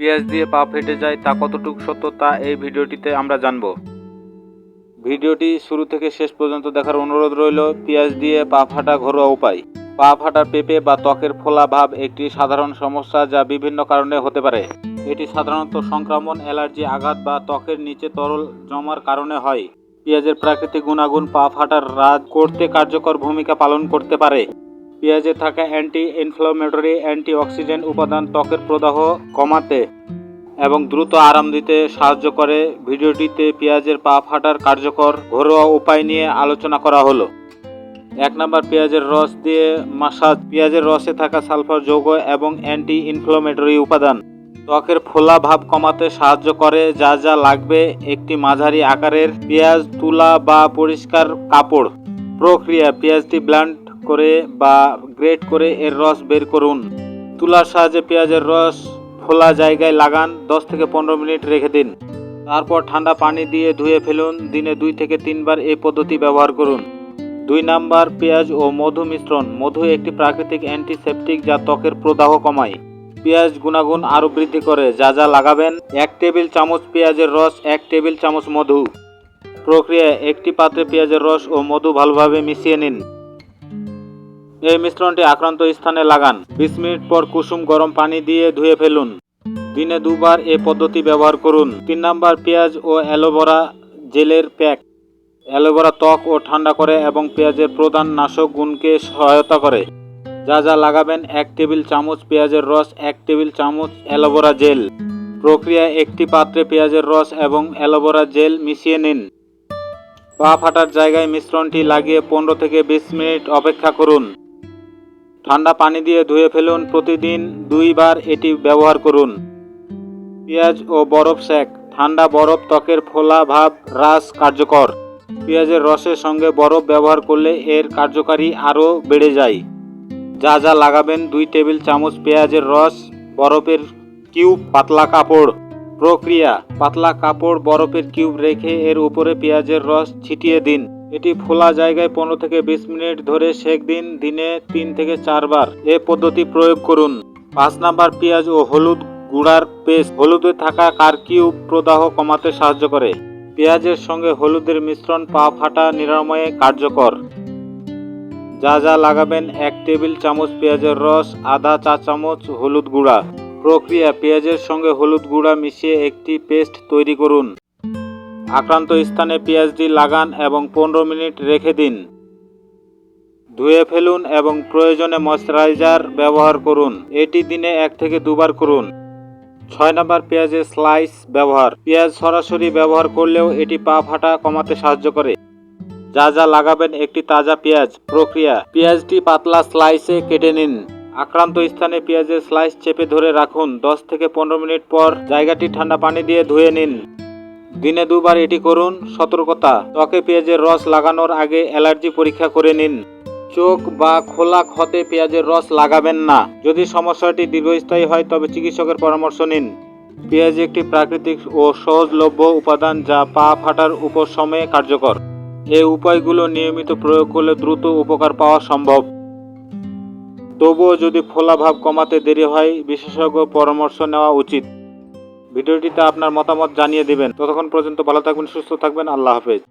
পেঁয়াজ দিয়ে পা ফেটে যায়, তা কতটুকু সত্য তা এই ভিডিওটিতে আমরা জানব। ভিডিওটি শুরু থেকে শেষ পর্যন্ত দেখার অনুরোধ রইল, পেঁয়াজ দিয়ে পা ফাটা ঘরোয়া উপায়। পা ফাটার পেঁপে বা ত্বকের ফোলা ভাব একটি সাধারণ সমস্যা যা বিভিন্ন কারণে হতে পারে। এটি সাধারণত সংক্রমণ অ্যালার্জি, আঘাত বা ত্বকের নিচে তরল জমার কারণে হয়। পেঁয়াজের প্রাকৃতিক গুণাগুণ পা ফাটার রাজ করতে কার্যকর ভূমিকা পালন করতে পারে। পেঁয়াজে থাকা অ্যান্টি ইনফ্লামেটরি অ্যান্টি অক্সিডেন্ট উপাদান ত্বকের প্রদাহ কমাতে এবং দ্রুত আরাম দিতে সাহায্য করে। ভিডিওটিতে পেঁয়াজের পা ফাটার কার্যকর ঘরোয়া উপায় নিয়ে আলোচনা করা হলো। এক নম্বর, পেঁয়াজের রস দিয়ে মাসাজ। পেঁয়াজের রসে থাকা সালফার যৌগ এবং অ্যান্টি ইনফ্লামেটরি উপাদান ত্বকের ফোলা ভাব কমাতে সাহায্য করে। যা যা লাগবে, একটি মাঝারি আকারের পেঁয়াজ, তুলা বা পরিষ্কার কাপড় প্রক্রিয়া। পেঁয়াজটি ব্লান্ড করে বা গ্রেট করে এর রস বের করুন। তুলার সাহায্যে পেঁয়াজের রস ফোলা জায়গায় লাগান, দশ থেকে পনেরো মিনিট রেখে দিন। তারপর ঠান্ডা পানি দিয়ে ধুয়ে ফেলুন, দিনে দুই থেকে তিনবার এই পদ্ধতি ব্যবহার করুন। দুই নাম্বার, পেঁয়াজ ও মধু মিশ্রণ। মধু একটি প্রাকৃতিক অ্যান্টিসেপটিক যা ত্বকের প্রদাহ কমায়। পেঁয়াজ গুণাগুণ আরও বৃদ্ধি করে। যা যা লাগাবেন, এক টেবিল চামচ পেঁয়াজের রস, এক টেবিল চামচ মধু। প্রক্রিয়া একটি পাত্রে পেঁয়াজের রস ও মধু ভালোভাবে মিশিয়ে নিন। এই মিশ্রণটি আক্রান্ত স্থানে লাগান। বিশ মিনিট পর কুসুম গরম পানি দিয়ে ধুয়ে ফেলুন। দিনে দুবার এ পদ্ধতি ব্যবহার করুন। তিন নাম্বার পেঁয়াজ ও অ্যালোভেরা জেলের প্যাক। অ্যালোভেরা ত্বক ও ঠান্ডা করে এবং পেঁয়াজের প্রধান নাশক গুণকে সহায়তা করে। যা যা লাগাবেন এক টেবিল চামচ পেঁয়াজের রস, এক টেবিল চামচ অ্যালোভেরা জেল। প্রক্রিয়া একটি পাত্রে পেঁয়াজের রস এবং অ্যালোভেরা জেল মিশিয়ে নিন। পা ফাটার জায়গায় মিশ্রণটি লাগিয়ে পনেরো থেকে বিশ মিনিট অপেক্ষা করুন। ঠান্ডা পানি দিয়ে ধুয়ে ফেলুন প্রতিদিন দুইবার এটি ব্যবহার করুন। পেঁয়াজ ও বরফ সেক। ঠান্ডা বরফ, ত্বকের ফোলা ভাব হ্রাস কার্যকর। পেঁয়াজের রসের সঙ্গে বরফ ব্যবহার করলে এর কার্যকারী আরও বেড়ে যায়। যা যা লাগাবেন দুই টেবিল চামচ পেঁয়াজের রস, বরফের কিউব, পাতলা কাপড়। প্রক্রিয়া, পাতলা কাপড়, বরফের কিউব রেখে এর উপরে পেঁয়াজের রস ছিটিয়ে দিন। এটি ফোলা জায়গায় পনেরো থেকে বিশ মিনিট ধরে সেক দিন, দিনে তিন থেকে চারবার। এ পদ্ধতি প্রয়োগ করুন। পাঁচ নাম্বার পেঁয়াজ ও হলুদ গুঁড়ার পেস্ট। হলুদে থাকা কারকিউব প্রদাহ কমাতে সাহায্য করে। পেঁয়াজের সঙ্গে হলুদের মিশ্রণ পা ফাটা নিরাময়ে কার্যকর। যা যা লাগাবেন এক টেবিল চামচ পেঁয়াজের রস, আধা চা চামচ হলুদ গুঁড়া। প্রক্রিয়া, পেঁয়াজের সঙ্গে হলুদ গুঁড়া মিশিয়ে একটি পেস্ট তৈরি করুন। আক্রান্ত স্থানে পেঁয়াজটি লাগান এবং পনেরো মিনিট রেখে দিন। ধুয়ে ফেলুন এবং প্রয়োজনে ময়শ্চারাইজার ব্যবহার করুন। এটি দিনে এক থেকে দুবার করুন। ছয় নম্বর পেঁয়াজের স্লাইস ব্যবহার। পেঁয়াজ সরাসরি ব্যবহার করলেও এটি পা ফাটা কমাতে সাহায্য করে। যা যা লাগাবেন একটি তাজা পেঁয়াজ প্রক্রিয়া। পেঁয়াজটি পাতলা স্লাইসে কেটে নিন। আক্রান্ত স্থানে পেঁয়াজের স্লাইস চেপে ধরে রাখুন। দশ থেকে পনেরো মিনিট পর জায়গাটি ঠান্ডা পানি দিয়ে ধুয়ে নিন। দিনে দুবার এটি করুন, সতর্কতা। ত্বকে পেঁয়াজের রস লাগানোর আগে অ্যালার্জি পরীক্ষা করে নিন। চোখ বা খোলা ক্ষতে পেঁয়াজের রস লাগাবেন না। যদি সমস্যাটি দীর্ঘস্থায়ী হয়, তবে চিকিৎসকের পরামর্শ নিন। পেঁয়াজ একটি প্রাকৃতিক ও সহজলভ্য উপাদান যা পা ফাটার উপশমে কার্যকর। এই উপায়গুলো নিয়মিত প্রয়োগ করলে দ্রুত উপকার পাওয়া সম্ভব। তবুও যদি ফোলা ভাব কমাতে দেরি হয় বিশেষজ্ঞ পরামর্শ নেওয়া উচিত। ভিডিওটিতে আপনার মতামত জানিয়ে দিবেন। ততক্ষণ পর্যন্ত ভালো থাকবেন সুস্থ থাকবেন। আল্লাহ হাফেজ।